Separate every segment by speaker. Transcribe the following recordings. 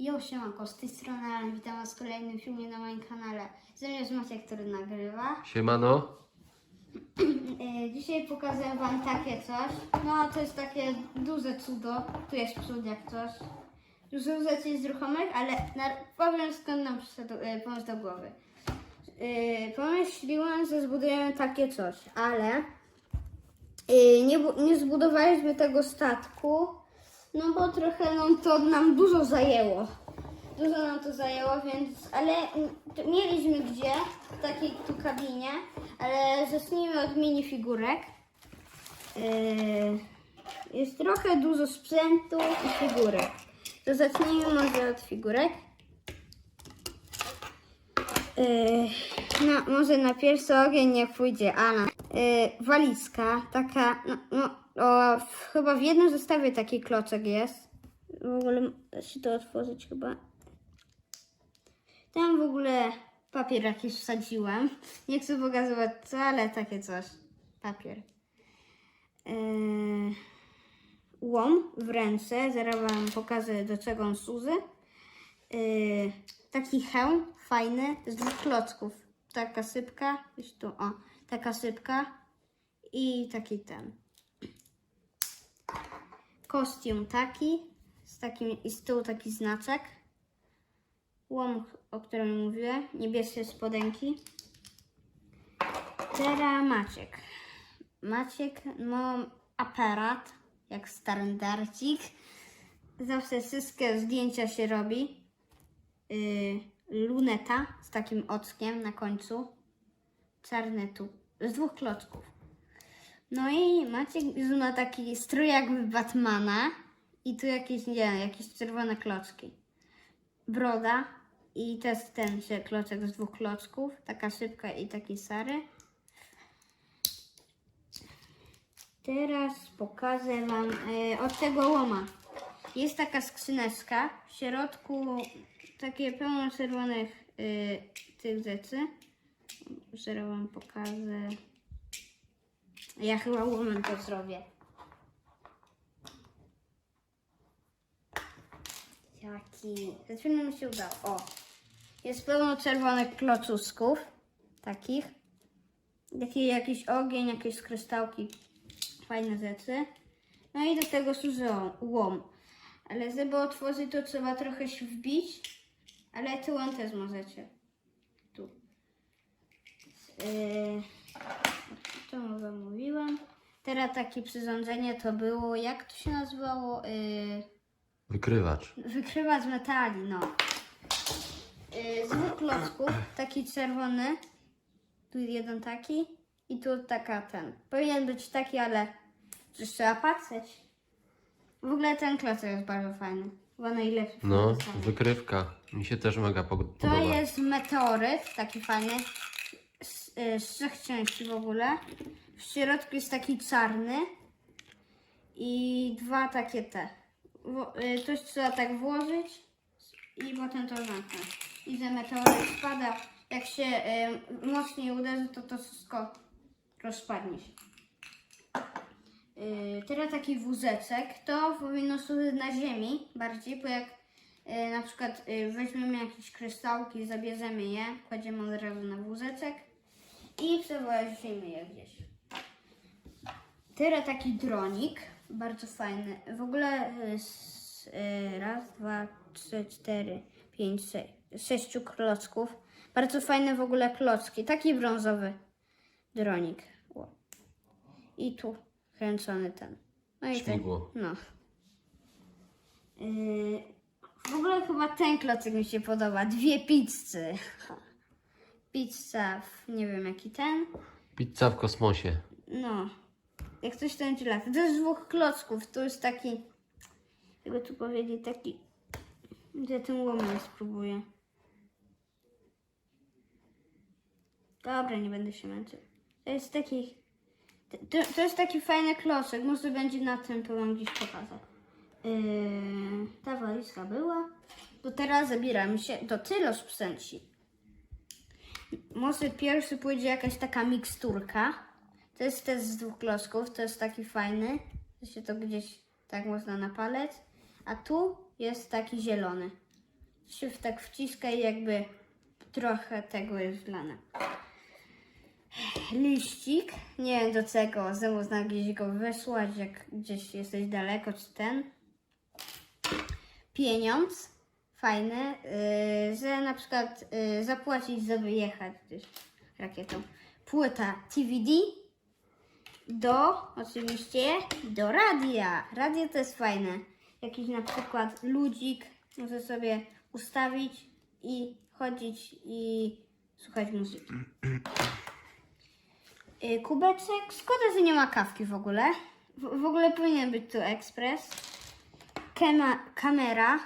Speaker 1: Jo, siemanko, z tej strony Alan, witam was w kolejnym filmie na moim kanale. Ze mną jest Maciek, który nagrywa.
Speaker 2: Siemano.
Speaker 1: E, dzisiaj pokażę wam takie coś. No, to jest takie duże cudo. Tu jest cud jak coś. Dużo rzeczy jest ruchomych, ale na, powiem skąd nam przyszedł e, pomysł do głowy. E, pomyśliłem, że zbudujemy takie coś, ale nie, bu- nie zbudowaliśmy tego statku, no bo trochę no, to nam dużo zajęło. Dużo nam to zajęło, więc, ale mieliśmy gdzie, w takiej tu kabinie, ale zacznijmy od minifigurek. Yy, jest trochę dużo sprzętu i figurek. To zacznijmy może od figurek. Yy, no, może na pierwszy ogień nie pójdzie Anna. Yy, walizka, taka, no, no o, w, chyba w jednym zestawie taki klocek jest. W ogóle da się to otworzyć chyba. Tam w ogóle papier jakiś wsadziłem. Nie chcę pokazywać co, ale takie coś. Papier. Yy, łom w ręce. Zaraz wam pokażę do czego on służy. Yy, taki hełm fajny z dwóch klocków. Taka sypka, gdzieś tu, o, taka sypka i taki ten. Kostium taki, z takim, i z tyłu taki znaczek. Łom, o którym mówiłem, niebieskie spodenki. Teraz Maciek. Maciek ma aparat, jak standardzik. Zawsze wszystkie zdjęcia się robi. Yy, luneta z takim ockiem na końcu. Czarny tu, z dwóch klocków. No i Maciek ma taki strój jakby Batmana. I tu jakieś, nie jakieś czerwone klocki. Broda. I jest ten się klocek z dwóch klocków. Taka szybka i taki sary. Teraz pokażę Wam e, od tego łoma. Jest taka skrzyneczka, w środku takie pełno czerwonych e, tych rzeczy. Zaraz Wam pokażę. Ja chyba łomem to zrobię. Przed chwilą mi się udało. O. Jest pełno czerwonych klocusków. Takich. Taki jakiś ogień, jakieś krystałki. Fajne rzeczy. No i do tego służy łom. Ale żeby otworzyć to trzeba trochę się wbić. Ale tyłem też możecie. Tu. Yy, to może mówiłam. Teraz takie przyrządzenie to było, jak to się nazywało? Yy,
Speaker 2: Wykrywacz.
Speaker 1: Wykrywacz metali, no. Yy, z dwóch klocków, taki czerwony, tu jeden taki i tu taka ten. Powinien być taki, ale coś trzeba patrzeć. W ogóle ten klocek jest bardzo fajny. Chyba najlepszy. w
Speaker 2: No,
Speaker 1: tym
Speaker 2: wykrywka. Mi się też mega po-
Speaker 1: To
Speaker 2: podoba.
Speaker 1: jest meteoryt, taki fajny, z, y, trzech części w ogóle. W środku jest taki czarny i dwa takie te. Y, Coś trzeba tak włożyć i potem to zamknąć. I ten meteoryt spada. Jak się y, mocniej uderzy, to to wszystko rozpadnie się. Y, teraz taki wózeczek, to powinno służyć na ziemi bardziej, bo jak y, na przykład y, weźmiemy jakieś kryształki, zabierzemy je, kładziemy od razu na wózeczek i przewozimy je gdzieś. Teraz taki dronik, bardzo fajny. W ogóle y, s- y, raz, dwa, trzy, cztery, pięć, sześć, sześciu klocków. Bardzo fajne w ogóle klocki, taki brązowy dronik. I tu kręcony ten. No i ten. No. Yy, w ogóle chyba ten klocek mi się podoba. Dwie pizzy. Pizza, w, nie wiem jaki ten.
Speaker 2: Pizza w kosmosie.
Speaker 1: No. Jak coś to będzie lata. To jest dwóch klocków. To jest taki, jakby tu powiedzieć, taki, że tym łomem spróbuję. Dobra, nie będę się męczył. To jest taki, to, to jest taki fajny klocek. Może będzie na tym, to wam gdzieś pokażę. Yy, ta walizka była. To teraz zabieramy się do tylu sprzęci. Może pierwszy pójdzie jakaś taka miksturka. To jest też z dwóch klocków, to jest taki fajny. To się to gdzieś tak można na palec. A tu jest taki zielony. się tak wciska i jakby trochę tego jest wlane. Liścik, nie wiem do czego, że można gdzieś go wysłać, jak gdzieś jesteś daleko, czy ten. Pieniądz, fajny, yy, że na przykład yy, zapłacić, żeby jechać gdzieś rakietą. Płyta TVD, do, oczywiście, do radia. Radio to jest fajne. Jakiś na przykład ludzik może sobie ustawić i chodzić i słuchać muzyki. Y, Kubeczek, szkoda, że nie ma kawki w ogóle. W, w ogóle powinien być tu ekspres. Kema, kamera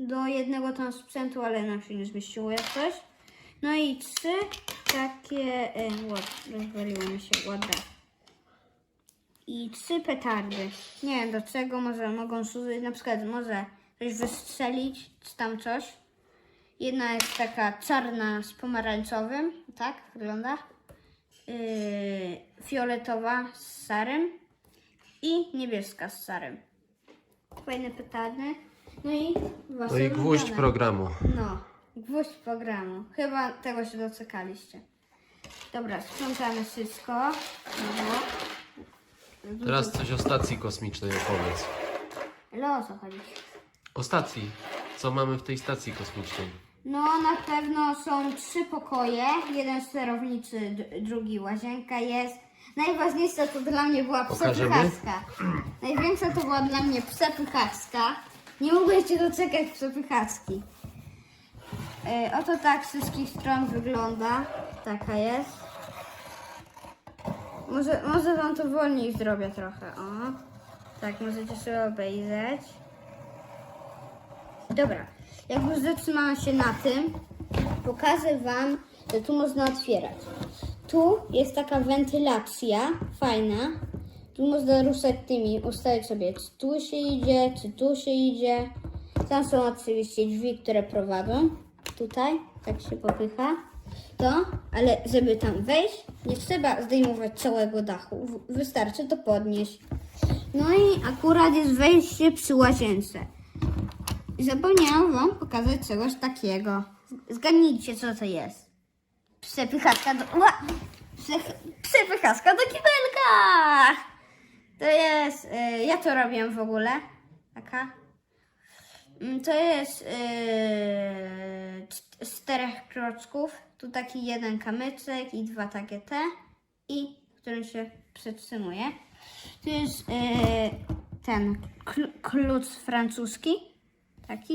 Speaker 1: do jednego tam sprzętu, ale nam się nie zmieściło jak coś. No i trzy takie... Y, what, rozwaliło mi się, the i trzy petardy. Nie wiem do czego, może mogą służyć, na przykład może coś wystrzelić, czy tam coś. Jedna jest taka czarna z pomarańczowym, tak wygląda. Yy, fioletowa z sarem i niebieska z sarem. Fajne petardy. No i wasze
Speaker 2: No i gwóźdź programu.
Speaker 1: No, gwóźdź programu. Chyba tego się doczekaliście. Dobra, sprzątamy wszystko. No.
Speaker 2: Teraz coś o stacji kosmicznej opowiedz.
Speaker 1: Ale o co chodzi?
Speaker 2: O stacji. Co mamy w tej stacji kosmicznej?
Speaker 1: No, na pewno są trzy pokoje. Jeden sterowniczy, drugi łazienka jest. Najważniejsza to dla mnie była przepychaczka. Największa to była dla mnie przepychaczka. Nie mogłem się doczekać przepychaczki. E, oto tak z wszystkich stron wygląda. Taka jest. Może, może wam to wolniej zrobię trochę. O. Tak, możecie sobie obejrzeć. Dobra, jak już zatrzymałam się na tym, pokażę Wam, że tu można otwierać. Tu jest taka wentylacja fajna. Tu można ruszać tymi, ustawić sobie, czy tu się idzie, czy tu się idzie. Tam są oczywiście drzwi, które prowadzą. Tutaj, tak się popycha. To, ale żeby tam wejść, nie trzeba zdejmować całego dachu. Wystarczy to podnieść. No i akurat jest wejście przy łazience. Zapomniałam wam pokazać czegoś takiego. Zgadnijcie, co to jest. Przepychaczka do... Ła! Prze- Przepychaczka do kibelka! To jest... y, ja to robię w ogóle. Taka. Mm, To jest yy, cz- czterech kroczków. Tu taki jeden kamyczek i dwa takie te. I którym się przetrzymuje. Tu jest yy, ten kl- klucz francuski. Taki.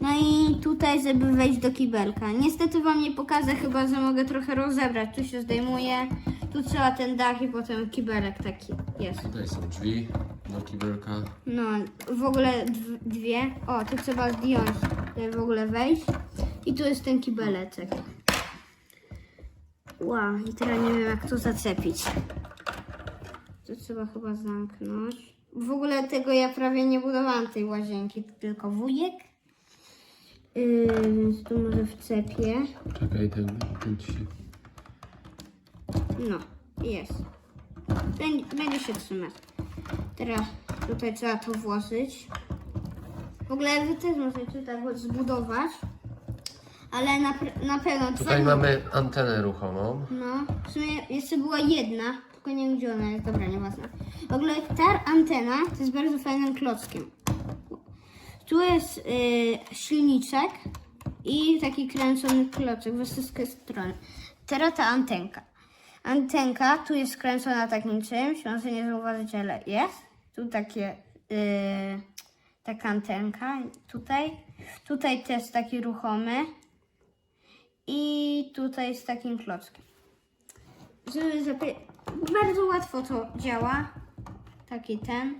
Speaker 1: No i tutaj, żeby wejść do kibelka. Niestety wam nie pokażę, chyba że mogę trochę rozebrać. Tu się zdejmuje, tu trzeba ten dach i potem kibelek taki jest.
Speaker 2: Tutaj są drzwi do kibelka.
Speaker 1: No, w ogóle dw- dwie. O, tu trzeba zdjąć, żeby w ogóle wejść. I tu jest ten kibeleczek. Wow, i teraz nie wiem jak to zaczepić. To trzeba chyba zamknąć. W ogóle tego ja prawie nie budowałam tej łazienki, tylko wujek. Yy, więc tu może wcepię.
Speaker 2: Czekaj, ten, ten ci...
Speaker 1: No, jest. Będzie, będzie się trzymać. Teraz tutaj trzeba to włożyć. W ogóle wy też możecie tak zbudować. Ale na, na pewno
Speaker 2: Tutaj
Speaker 1: trwa-
Speaker 2: mamy antenę ruchomą.
Speaker 1: No, w sumie jeszcze była jedna, tylko nie wiem gdzie ona jest, dobra, nieważne. W ogóle ta antena to jest bardzo fajnym klockiem. Tu jest y, silniczek i taki kręcony klocek we wszystkie strony. Teraz ta antenka. Antenka tu jest skręcona takim czymś, może nie zauważyć, ale jest. Tu takie, y, taka antenka, tutaj. Tutaj też taki ruchomy. I tutaj z takim klockiem. Bardzo łatwo to działa. Taki ten.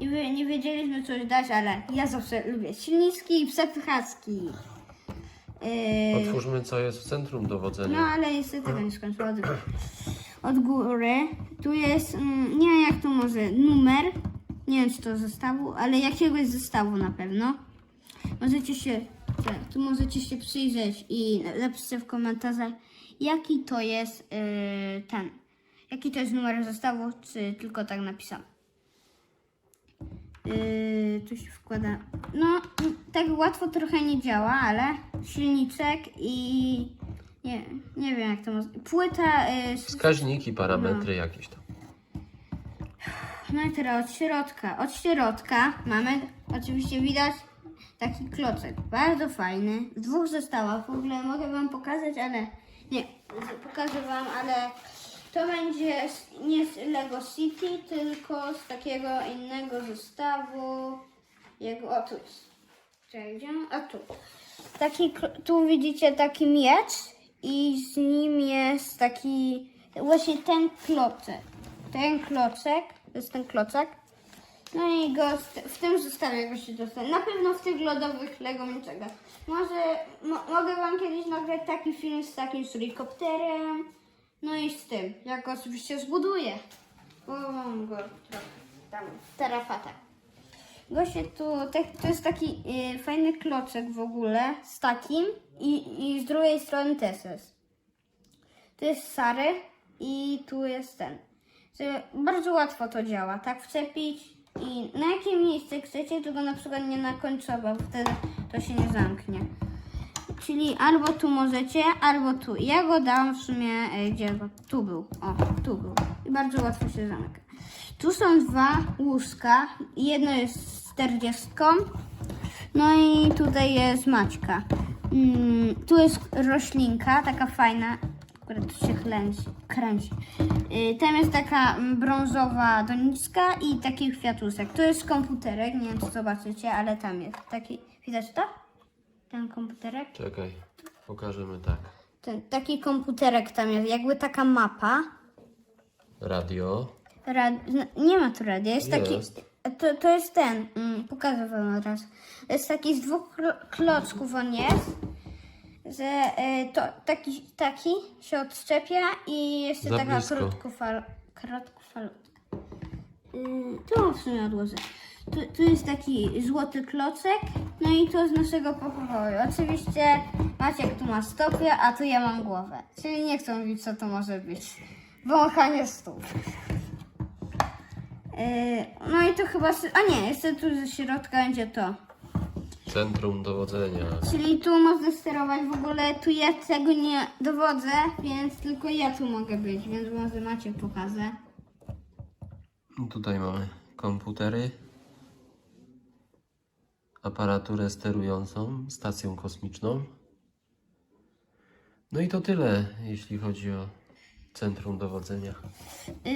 Speaker 1: I nie wiedzieliśmy coś dać, ale ja zawsze lubię silniczki i. Yy,
Speaker 2: Otwórzmy, co jest w centrum
Speaker 1: no
Speaker 2: dowodzenia.
Speaker 1: ale niestety tego nie skończyłam. Od, od góry. Tu jest, mm, nie wiem jak to może, numer. Nie wiem czy to zestawu, ale jakiegoś zestawu na pewno. Możecie się, te, tu możecie się przyjrzeć i napiszcie w komentarzach, jaki to jest yy, ten. Jaki to jest numer zestawu, czy tylko tak napisałem. Yy, tu się wkłada. No, tak łatwo trochę nie działa, ale silniczek i nie, nie wiem jak to może. Płyta. Yy,
Speaker 2: Wskaźniki, parametry jakieś tam.
Speaker 1: no i teraz od środka. Od środka mamy, oczywiście widać taki klocek. Bardzo fajny. W dwóch zestawach. W ogóle mogę wam pokazać, ale nie, pokażę wam, ale to będzie z, nie z Lego City, tylko z takiego innego zestawu. Jego, o tu jest. Czekaj? A tu. Taki, tu widzicie taki miecz i z nim jest taki, właśnie ten klocek. Ten klocek, to jest ten klocek. No i go w tym zestawie go się dostanie. Na pewno w tych lodowych Lego niczego. Może mo, mogę wam kiedyś nagrać taki film z takim helikopterem. No i z tym, jak go oczywiście zbuduję. Bo mam go trochę tam. Goście tu, to jest taki y, fajny klocek w ogóle z takim i, i z drugiej strony też jest. Jest Sary i tu jest ten. Bardzo łatwo to działa, tak wczepić i na jakie miejsce chcecie, tylko na przykład nie na końcowe, bo wtedy to się nie zamknie. Czyli albo tu możecie, albo tu. Ja go dałam w sumie, e, gdzie? Tu był. O, tu był. I bardzo łatwo się zamyka. Tu są dwa łóżka. Jedno jest z 40. No i tutaj jest Maćka. Mm, tu jest roślinka, taka fajna. Akurat tu się kręci. kręci. Y, tam jest taka brązowa doniczka i taki kwiatuszek. Tu jest komputerek, nie wiem czy zobaczycie, ale tam jest. Taki, widać to? Ten komputerek?
Speaker 2: Czekaj, pokażemy tak.
Speaker 1: Ten, taki komputerek tam jest, jakby taka mapa.
Speaker 2: Radio.
Speaker 1: Rad... no, Nie ma tu radia, jest, taki.
Speaker 2: Jest.
Speaker 1: To, to jest ten, mm, pokażę wam od razu. Jest taki z dwóch klo- klocków on jest. Że e, to taki, taki się odszczepia i jeszcze
Speaker 2: Za
Speaker 1: taka
Speaker 2: blisko.
Speaker 1: krótkofal, krótkofalotka. Yy, tu w sumie odłożę. Tu, tu jest taki złoty klocek, no i to z naszego pokoju. Oczywiście Maciek tu ma stopę, a tu ja mam głowę. Czyli nie chcę mówić, co to może być. Wąchanie stóp. Yy, no i to chyba... A nie, jeszcze tu ze środka będzie to.
Speaker 2: Centrum dowodzenia.
Speaker 1: Czyli tu można sterować w ogóle, tu ja tego nie dowodzę, więc tylko ja tu mogę być, więc może Maciek pokażę.
Speaker 2: Tutaj mamy komputery, aparaturę sterującą, stacją kosmiczną. No i to tyle, jeśli chodzi o centrum dowodzenia.
Speaker 1: Yy,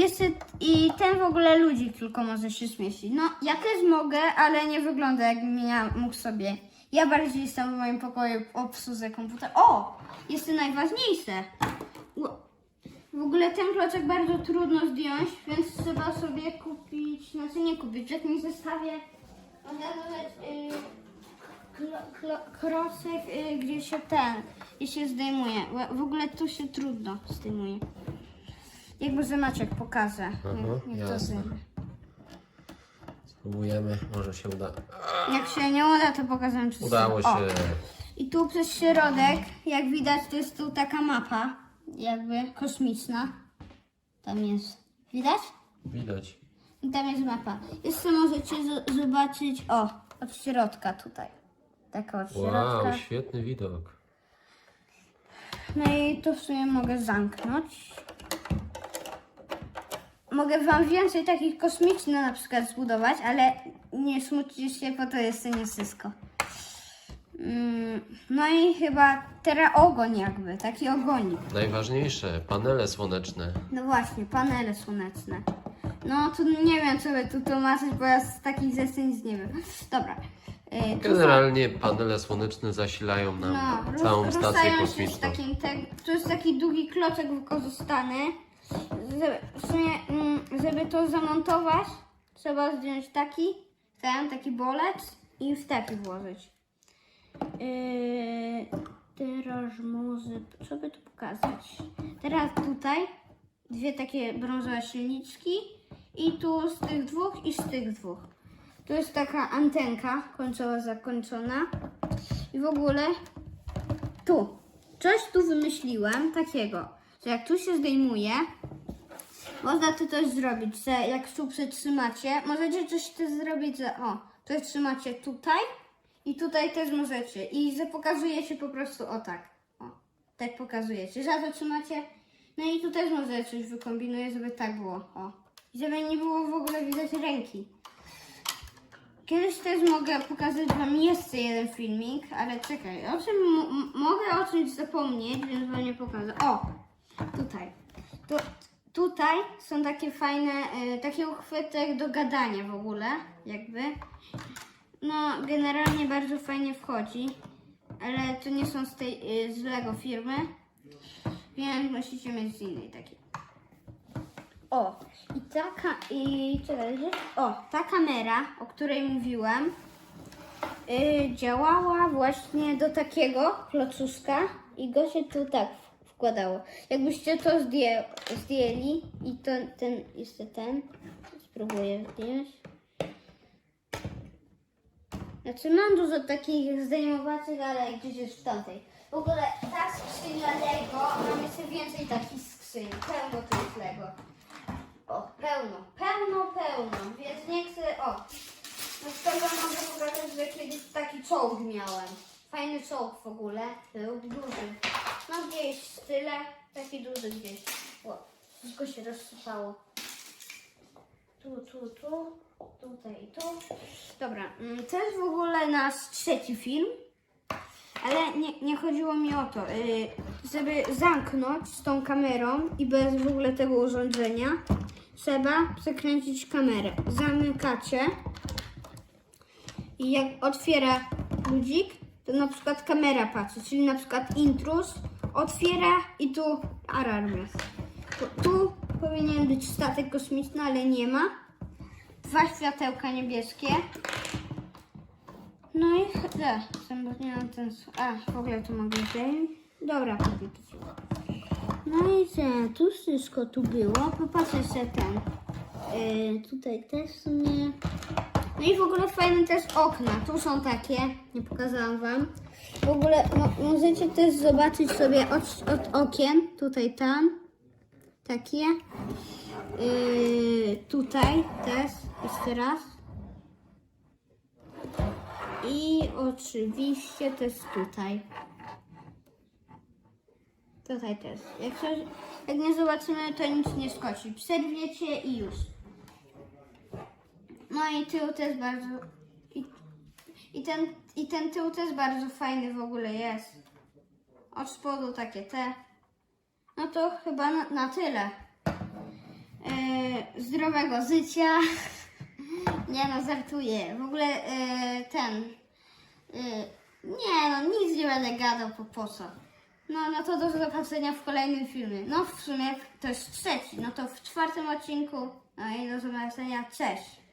Speaker 1: jeszcze i ten w ogóle ludzik tylko może się zmieścić. No, ja też mogę, ale nie wygląda jakbym ja mógł sobie. Ja bardziej jestem w moim pokoju obsłudze komputera. O! Jeszcze najważniejsze. Ło- W ogóle ten klocek bardzo trudno zdjąć, więc trzeba sobie kupić, znaczy nie kupić, w jakimś zestawie można nawet klo, klo, klocek, yy, gdzie się ten, gdzie się zdejmuje. W ogóle tu się trudno zdejmuje. Jakby że Maciek pokaże.
Speaker 2: Aha,
Speaker 1: Niech- niech to
Speaker 2: jasne.
Speaker 1: zdejmie.
Speaker 2: Spróbujemy, może się uda.
Speaker 1: Jak się nie uda, to pokażę przez
Speaker 2: Udało
Speaker 1: O.
Speaker 2: się.
Speaker 1: I tu przez środek, jak widać, to jest tu taka mapa, jakby kosmiczna. Tam jest. Widać?
Speaker 2: Widać.
Speaker 1: I tam jest mapa. Jeszcze możecie zobaczyć, o, od środka tutaj. Taka od środka.
Speaker 2: Wow, świetny widok.
Speaker 1: No i tu w sumie mogę zamknąć. Mogę wam więcej takich kosmicznych na przykład zbudować, ale nie smućcie się, bo to jest nie wszystko. Mm, No i chyba teraz ogoń jakby, taki ogonik.
Speaker 2: Najważniejsze, panele słoneczne.
Speaker 1: No właśnie, panele słoneczne. No tu nie wiem, co by tu tłumaczyć, bo ja z takich zestaw nic nie wiem. Dobra. y, tu są-
Speaker 2: Generalnie panele słoneczne zasilają nam
Speaker 1: no,
Speaker 2: całą stację
Speaker 1: rozstają się z
Speaker 2: kosmiczną.
Speaker 1: takim, te, tu jest taki długi klocek wykorzystany. W sumie, mm, żeby to zamontować, trzeba zdjąć taki, ten, taki bolec i w taki włożyć. Yy, teraz może, co by tu pokazać? Teraz tutaj dwie takie brązowe silniczki i tu z tych dwóch i z tych dwóch. Tu jest taka antenka końcowa zakończona i w ogóle tu. Coś tu wymyśliłem takiego, że jak tu się zdejmuje, Można to też zrobić, że jak tu przytrzymacie, możecie coś też zrobić, że o, to trzymacie tutaj i tutaj też możecie. I że pokazujecie po prostu o tak. O, tak pokazujecie. Że to trzymacie. No i tu też może coś wykombinuję, żeby tak było. O. Żeby nie było w ogóle widać ręki. Kiedyś też mogę pokazać wam jeszcze jeden filmik, ale czekaj, o czym mogę o czymś zapomnieć, więc wam nie pokażę. O, tutaj. Tu, tutaj są takie fajne, e, takie uchwyty do gadania w ogóle, jakby. No, generalnie bardzo fajnie wchodzi, ale to nie są z tej, e, z Lego firmy, więc musicie mieć z innej takiej. O, i taka, i czekaj, o, ta kamera, o której mówiłam, y, działała właśnie do takiego klocuska i go się tu tak wkładało. Jakbyście to zdję, zdjęli i to, ten, jeszcze ten, spróbuję zdjąć. Znaczy mam dużo takich zdejmowaczych, ale gdzieś jest w tamtej. W ogóle ta skrzynia Lego, mam jeszcze więcej takich skrzyń, pełno jest Lego. O, pełno, pełno, pełno, więc nie chcę, o. Na przykład wam mogę pokazać, że kiedyś taki czołg miałem. Fajny czołg w ogóle, był duży. No gdzieś tyle, taki duży gdzieś. O, wszystko się rozsypało. Tu, tu, tu, tutaj tu. Dobra, mm, to jest w ogóle nasz trzeci film. Ale nie, nie chodziło mi o to, y, żeby zamknąć z tą kamerą i bez w ogóle tego urządzenia, trzeba przekręcić kamerę. Zamykacie i jak otwiera ludzik, to na przykład kamera patrzy, czyli na przykład intruz otwiera i tu alarm jest. Tu, powinien być statek kosmiczny, ale nie ma. Dwa światełka niebieskie. No i nie mam ten. A, w ogóle to mogę zdjąć. Dobra, to. No i co, tu wszystko tu było. Popatrzę sobie ten. Yy, tutaj też w sumie. No i w ogóle fajne też okna. Tu są takie, nie pokazałam wam. W ogóle mo- możecie też zobaczyć sobie od, od okien, tutaj tam, takie. Yy, tutaj też, jeszcze raz. I oczywiście też tutaj. Tutaj też. Jak, jak nie zobaczymy, to nic nie skoczy. Przerwiecie i już. No i tył też bardzo. I, i, ten, I ten tył też bardzo fajny w ogóle jest. Od spodu takie te. No to chyba na, na tyle. Yy, zdrowego życia. Nie no, żartuję. W ogóle yy, ten. Yy, nie no, nic nie będę gadał, po, po. No, no to do zobaczenia w kolejnym filmie. No w sumie to jest trzeci. No to w czwartym odcinku. No i do zobaczenia. Cześć.